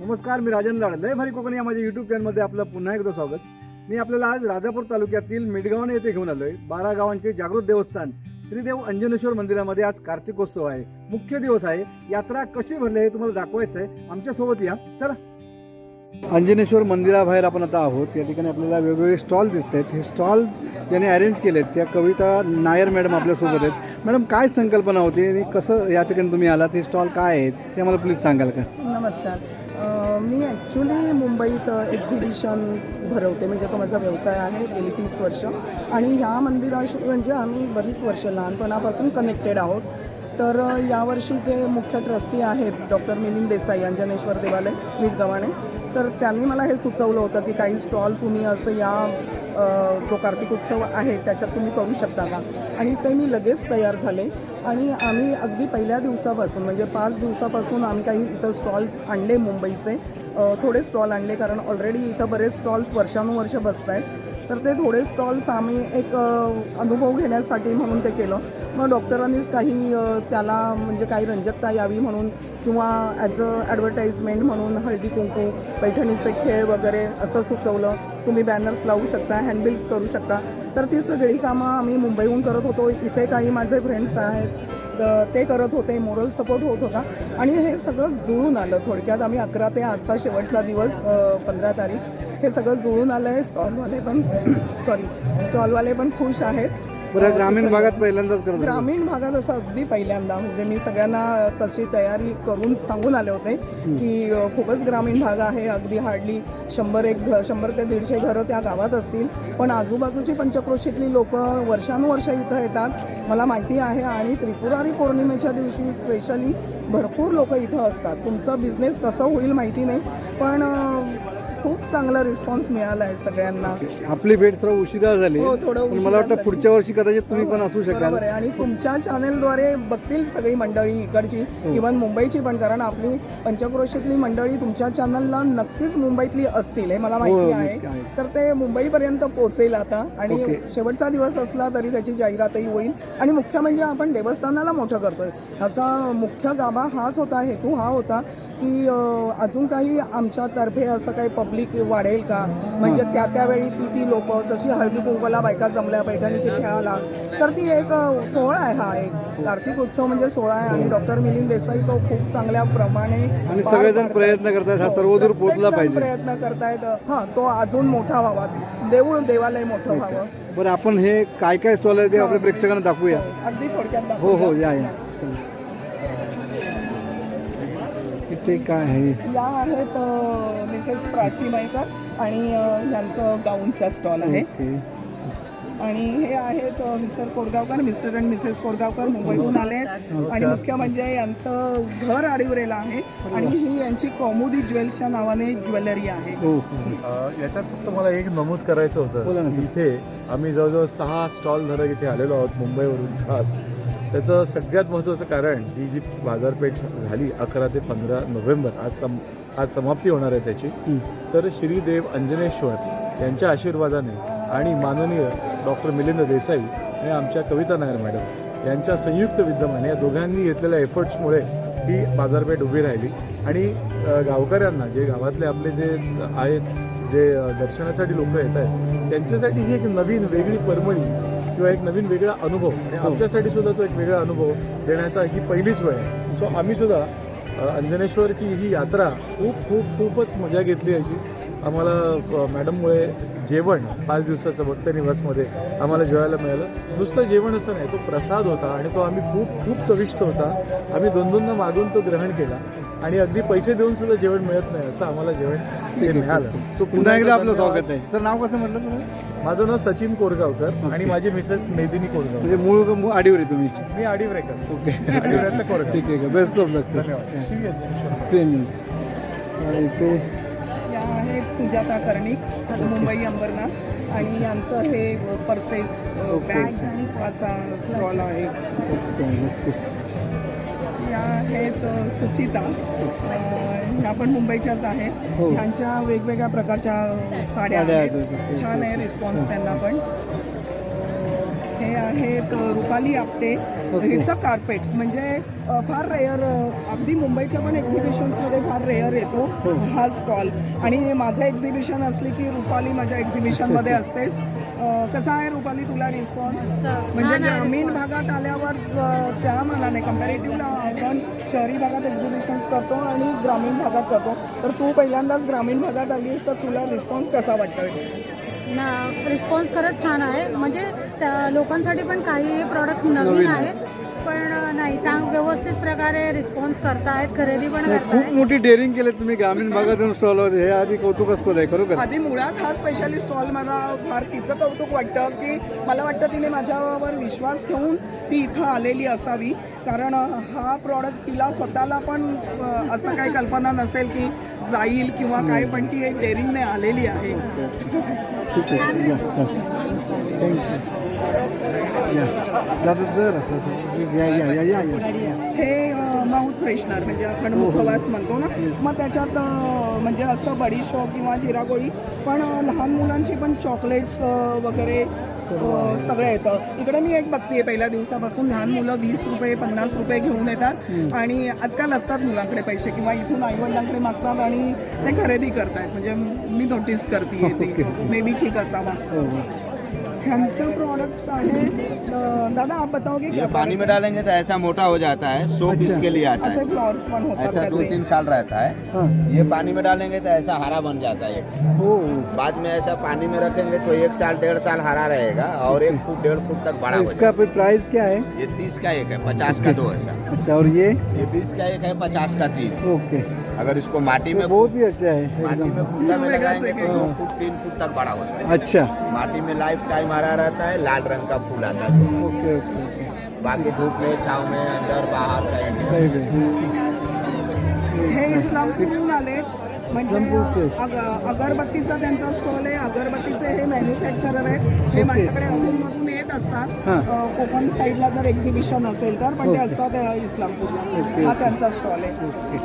नमस्कार मी राजन लाड. लय भारी कोकणी या माझ्या युट्यूब चॅनलमध्ये आपलं पुन्हा एकदा स्वागत. मी आपल्याला आज राजापूर तालुक्यातील मेडगावने येथे घेऊन आलोय. बारा गावांचे जागृत देवस्थान श्रीदेव अंजनेश्वर मंदिरामध्ये आज कार्तिकोत्सव आहे. मुख्य दिवस आहे. यात्रा कशी भरली आहे तुम्हाला दाखवायचं आहे आमच्यासोबत या. चला. अंजनेश्वर मंदिराबाहेर आपण आता आहोत. या ठिकाणी आपल्याला वेगवेगळे स्टॉल दिसत आहेत हे स्टॉल ज्याने अरेंज केले आहेत त्या कविता नायर मॅडम आपल्यासोबत आहेत. मॅडम काय संकल्पना होती आणि कसं या ठिकाणी तुम्ही आलात? हे स्टॉल काय आहेत? ते मला प्लीज सांगाल का? नमस्कार. मी ॲक्च्युली मुंबईत एक्झिबिशन्स भरवते. म्हणजे तो माझा व्यवसाय आहे गेली तीस वर्ष. आणि ह्या मंदिराशी म्हणजे आम्ही बरीच वर्ष लहानपणापासून कनेक्टेड आहोत. तर यावर्षी जे मुख्य ट्रस्टी आहेत डॉक्टर मिलिंद देसाई अंजनेश्वर देवालय मीठगव्हाणे तर त्यांनी मला हे सुचवलं होतं की काही स्टॉल तुम्ही असं या जो कार्तिक उत्सव आहे त्याच्यात तुम्ही करू शकता का? आणि ते मी लगेच तयार झाले. आणि आम्ही अगदी पहिल्या दिवसापासून म्हणजे पाच दिवसापासून आम्ही काही इथं स्टॉल्स आणले मुंबईचे. थोडे स्टॉल आणले कारण ऑलरेडी इथं बरेच स्टॉल्स वर्षानुवर्ष बसत आहेत तर ते थोडे स्टॉल्स आम्ही एक अनुभव घेण्यासाठी म्हणून ते केलं. मग डॉक्टरांनीच काही त्याला म्हणजे काही रंजकता यावी म्हणून किंवा ॲज अ ॲडव्हर्टाईजमेंट म्हणून हळदी कुंकू पैठणीचे खेळ वगैरे असं सुचवलं. तुम्ही बॅनर्स लावू शकता हँडबिल्स करू शकता. तर ती सगळी कामं आम्ही मुंबईहून करत होतो. इथे काही माझे फ्रेंड्स आहेत. ते करत होते मोरल सपोर्ट होत होता. आणि हे सगळं जुळून आलं. थोडक्यात आम्ही अकरा ते आजचा शेवटचा दिवस पंधरा तारीख हे सगळं जुळून आलं आहे स्टॉलवाले पण सॉरी स्टॉलवाले पण खुश आहेत. बरं ग्रामीण भागात पहिल्यांदाच करत. ग्रामीण भागात असं अगदी पहिल्यांदा. म्हणजे मी सगळ्यांना तशी तयारी करून सांगून आले होते की अ, खूपच ग्रामीण भाग आहे अगदी हार्डली शंभर एक घ शंभर ते दीडशे घरं त्या गावात असतील. पण आजूबाजूची पंचक्रोशीतली लोक वर्षानुवर्ष इथं येतात. मला माहिती आहे आणि त्रिपुरारी पौर्णिमेच्या दिवशी स्पेशली भरपूर लोक इथं असतात. तुमचा बिझनेस कसं होईल माहिती नाही. पण अ, खूप चांगला रिस्पॉन्स मिळाला आहे सगळ्यांना. आपली भेट सर्व उशिरा झाली हो, थोडं पण उशिरा मला वाटतं झाली. पुढच्या वर्षी कदाचित तुम्ही पण असू शकाल. बरोबर आहे. आणि तुमच्या चॅनेलद्वारे बघतील सगळी मंडळी इकडची हो. इव्हन मुंबईची पण कारण आपली पंचक्रोशीतली मंडळी तुमच्या चॅनलला नक्कीच मुंबईतली असतील हे मला माहिती हो, नक्की आहे. आहे. तर ते मुंबईपर्यंत पोहोचेल आता. आणि ओके. शेवटचा दिवस असला तरी त्याची जाहिरातही होईल. आणि मुख्य म्हणजे आपण देवस्थानाला मोठं करतोय. ह्याचा मुख्य गाभा हाच होता हेतू हा होता. की अजून काही आमच्यातर्फे असं काही पब्लिक वाढेल का? म्हणजे त्या त्यावेळी ती ती लोक जशी हळदी कुंकवाला बायका जमल्या पैठणीची खेळाला तर ती एक सोहळा आहे हा एक. कार्तिक उत्सव म्हणजे सोहळा आहे आणि डॉक्टर मिलिंद देसाई तो खूप चांगल्या प्रमाणे सगळेजण. प्रयत्न करतायत, हा सर्वदूर पोहोचला पाहिजे. प्रयत्न करतायत. हा तो अजून मोठा व्हावा. देऊळ देवालय मोठं व्हावं. बरं आपण हे काय काय स्टॉल आहे ते आपल्या प्रेक्षकांना दाखवूया. अगदी थोडक्यात हो हो. या या. इथे काय आहे या आहेत मिसेस प्राची मयकर आणि अ, यांचं गाऊनचा स्टॉल आहे. ओके. आणि हे आहेत अ, mister Korgaonkar mister and Mrs Korgaonkar मुंबईहून आले आहेत. आणि मुख्य म्हणजे यांचं घर आडिवरेला आहे. आणि ही यांची कौमुदी ज्वेल्सच्या नावाने ज्वेलरी आहे. हो हो. अ, याच्यात फक्त मला एक नमूद करायचं बोला ना, होतं सर. इथे आम्ही जवळजवळ सहा स्टॉल धरक इथे आलेलो आहोत मुंबईवरून खास. त्याचं सगळ्यात महत्त्वाचं कारण ही जी बाजारपेठ झाली अकरा ते पंधरा नोव्हेंबर आज सम आज समाप्ती होणार आहे त्याची. तर श्रीदेव अंजनेश्वर यांच्या आशीर्वादाने आणि माननीय डॉक्टर मिलिंद देसाई आणि आमच्या कविता नायर मॅडम यांच्या संयुक्त विद्यमाने या दोघांनी घेतलेल्या एफर्ट्समुळे ही बाजारपेठ उभी राहिली आणि गावकऱ्यांना जे गावातले आपले जे आहेत जे दर्शनासाठी लोक येत आहेत त्यांच्यासाठी ही एक नवीन वेगळी परमणी किंवा एक नवीन वेगळा अनुभव. आणि आमच्यासाठी सुद्धा तो एक वेगळा अनुभव देण्याचा ही पहिलीच वेळ आहे. सो आम्ही सुद्धा अंजनेश्वरची ही यात्रा खूप खूप खूपच मजा घेतली याची आम्हाला मॅडममुळे जेवण पाच दिवसाचं भक्त निवासमध्ये आम्हाला जेवायला मिळालं. नुसतं जेवण असं नाही तो प्रसाद होता आणि तो आम्ही खूप खूप चविष्ट होता. आम्ही दोन दोनदा मागून तो ग्रहण केला. आणि अगदी पैसे देऊन सुद्धा जेवण मिळत नाही असं आम्हाला जेवण ते मिळालं. सो पुन्हा एकदा आपलं. स्वागत आहे. सर नाव कसं म्हटलं तुम्ही? माझं नाव सचिन कोरगावकर आणि माझी मिसेस मेदिनी कोरगावकर. म्हणजे मूळ मूळ आडीवर आहे तुम्ही? मी आडिवरेकर. आडिवऱ्याचा कोरगाव. ठीक आहे बेस्ट ऑफ लक धन्यवाद. सेम या आहेत सुजाता कर्णिक मुंबई अंबरनाथ. आणि यांचं हे पर्सेस बॅग्स असा स्टॉल आहे ओके ओके या आहेत सुचिता ह्या पण मुंबईच्याच आहेत. हो. ह्यांच्या वेगवेगळ्या प्रकारच्या साड्या आहेत. छान आहे रिस्पॉन्स त्यांना पण. हे आहेत रुपाली आपटे. हिचं कार्पेट्स म्हणजे फार रेअर अगदी मुंबईच्या पण एक्झिबिशन्समध्ये फार रेअर येतो हो. हा स्टॉल आणि माझं एक्झिबिशन असली की रुपाली माझ्या एक्झिबिशनमध्ये असतेच. कसा आहे रुपाली तुला रिस्पॉन्स म्हणजे ग्रामीण भागात आल्यावर त्या मानाने कम्पॅरेटिव्हला आपण शहरी भागात एक्झिबिशन्स करतो आणि ग्रामीण भागात करतो. तर तू पहिल्यांदाच ग्रामीण भागात आलीस तर तुला रिस्पॉन्स कसा वाटतोय? ना रिस्पॉन्स खरंच छान आहे. म्हणजे त्या लोकांसाठी पण काही प्रॉडक्ट्स नवीन आहेत पण नाही चांग व्यवस्थित प्रकारे रिस्पॉन्स करतायत खरेदी पण खूप करतायत. मोठी डेअरिंग केली तुम्ही ग्रामीण भागातून स्टॉल हे आधी कौतुकास्पद आहे खरोखर. आधी मुळात हा स्पेशली स्टॉल मला फार तिचं कौतुक वाटतं की मला वाटतं तिने माझ्यावर विश्वास ठेवून ती इथं आलेली असावी. कारण अ, हा प्रॉडक्ट तिला स्वतःला पण अ, असं काही कल्पना नसेल की जाईल किंवा काय पण ती एक डेअरिंगने आलेली आहे. ठीक आहे. या थँक्यू या. दादा जर असं या या या या या. हे माउथ फ्रेशनर म्हणजे आपण मुखवास म्हणतो ना मग त्याच्यात म्हणजे असं बडीशॉप किंवा जिरागोळी पण लहान मुलांची पण चॉकलेट्स वगैरे अ, सगळं येतं. इकडे मी एक बघतेय पहिल्या दिवसापासून लहान मुलं वीस रुपये पन्नास रुपये घेऊन येतात. आणि आजकाल असतात मुलांकडे पैसे किंवा इथून आईवडिलांकडे मागतात आणि ते खरेदी करतायत. म्हणजे मी नोटीस करते मे बी ठीक असावा. हो हो ह्यांचं प्रॉडक्ट्स आहे अ, दादा आप बताओगे क्या पानी में डालेंगे तो ऐसा मोटा हो जाता है सौ अच्छा। पीस के लिए आता है। होतात ऐसा दो तीन साल रहता है। हाँ। ये पानी में डालेंगे तो ऐसा हरा बन जाता है बाद में ऐसा पानी में रखेंगे तो एक साल डेढ़ साल हरा रहेगा और एक फुट डेढ़ फुट तक बड़ा हो इसका प्राइस क्या है? ये तीस का एक है पचास का दो ऐसा अच्छा और ये? ये बीस का एक है पचास का तीन। ओके। अगर इसको माटी में बहुत ही अच्छा है माटी में एकदम खुदा में वेगळा लगाएंगे से तो दो फुट तीन फुट तक बड़ा होता है अच्छा। माटी में लाइफ टाइम हरा रहता है लाल रंग का फूल आता है। ओके ओके बाकी धूप में छाव में अंदर बाहर कहीं हे इस्लामपूरहून आले म्हणजे अगरबत्तीचा त्यांचा स्टॉल आहे अगरबत्तीचे हे मॅन्युफॅक्चरर आहेत. हे माझ्याकडे अधूनमधून येत असतात. हां. कोकण साईडला जर एक्झिबिशन असेल तर पण ते. असतात इस्लामपूरला. हा. त्यांचा स्टॉल आहे. हे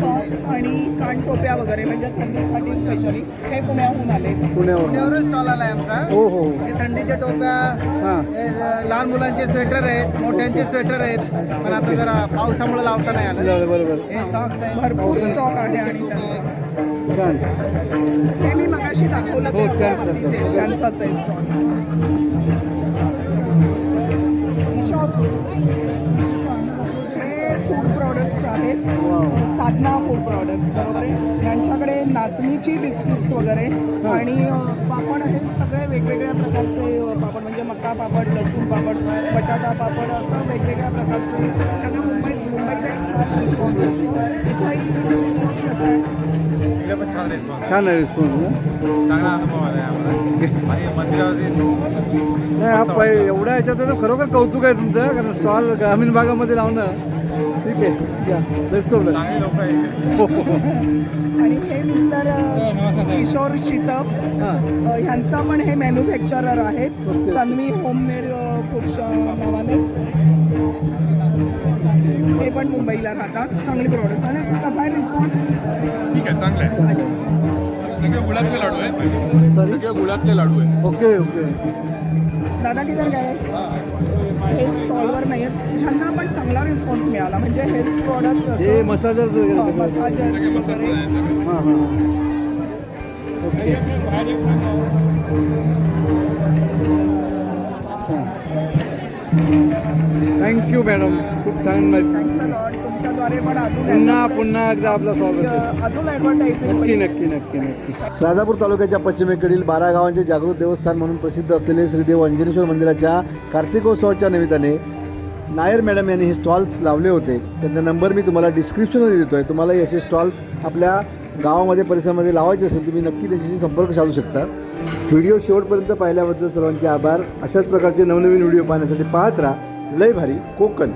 सॉक्स आणि कानटोप्या वगैरे म्हणजे थंडीसाठी स्पेशली हे पुण्याहून आले. पुण्यावर पुण्यावरून स्टॉल आलाय आमचा. हो हो. हे थंडीच्या टोप्या हां. हे ज- लहान मुलांचे स्वेटर आहेत मोठ्यांचे स्वेटर आहेत. पण आता जरा पावसामुळे लावता नाही आलं. बरोबर बरोबर. हे सॉक्स आहे भरपूर स्टॉक आहे आणि त्यांचा. छान. हे मी मगाशी दाखवलं ते हो, त्यांचंच होतं आहे. ते त्यांचाच आहे आहेत. साधना फूड प्रॉडक्ट्स बरोबर आहे? यांच्याकडे नाचणीची बिस्किट्स वगैरे आणि पापड हे सगळे वेगवेगळ्या प्रकारचे पापड म्हणजे मका पापड लसूण पापड बटाटा पापड असं वेगवेगळ्या प्रकारचे. त्यांना मुंबईत मुंबईत एक छान रिस्पॉन्स असतो. इथंही रिस्पॉन्स कसा आहे? छान आहे रिस्पॉन्स ना? चांगला अनुभव आला आम्हाला. आणि मंदिरावरती नाही हा पै एवढ्या ह्याच्यात खरोखर कौतुक आहे तुमचं कारण स्टॉल ग्रामीण भागामध्ये लावणं ठीक आहे. या बेस्ट ऑफ चांगले लोक आहेत आणि हे मिस्टर अ, किशोर शितप हां. ह्यांचा पण हे मॅन्युफॅक्चरर आहेत. ओके. तन्वी होममेड फूड्स नावाने हे पण मुंबईला राहतात. चांगले प्रॉडक्ट्स आणि कसा आहे रिस्पॉन्स ठीक आहे चांगलं आहे. सगळे लाडू आहे सॉरी सगळे गुळातले लाडू आहे ओके ओके. दादा किधर काय हे स्टॉलवर नाही आहेत. ह्यांना पण चांगला रिस्पॉन्स मिळाला. म्हणजे हेल्थ प्रॉडक्ट हे मसाजर्स वगैरे मसाजर्स वगैरे. हां हां. ओके. थँक्यू मॅडम खूप छान थँक्स अ लॉट तुमच्याद्वारे पण अजून पुन्हा पुन्हा एकदा आपलं स्वागत आहे. अजून ॲडव्हर्टायझिंग नक्की नक्की नक्की नक्की राजापूर तालुक्याच्या पश्चिमेकडील बारा गावांचे जागृत देवस्थान म्हणून प्रसिद्ध असलेले श्रीदेव अंजनेश्वर मंदिराच्या कार्तिकोत्सवाच्या निमित्ताने नायर मॅडम यांनी हे स्टॉल्स लावले होते. त्यांचा नंबर मी तुम्हाला डिस्क्रिप्शनमध्ये देतो आहे तुम्हाला असे स्टॉल्स आपल्या गावामध्ये परिसरामध्ये लावायचे असेल तुम्ही नक्की त्यांच्याशी संपर्क साधू शकता. व्हिडिओ शेवटपर्यंत पाहिल्याबद्दल सर्वांचे आभार. अशाच प्रकारचे नवनवीन व्हिडिओ पाहण्यासाठी पाहत राहा. लय भारी कोकण.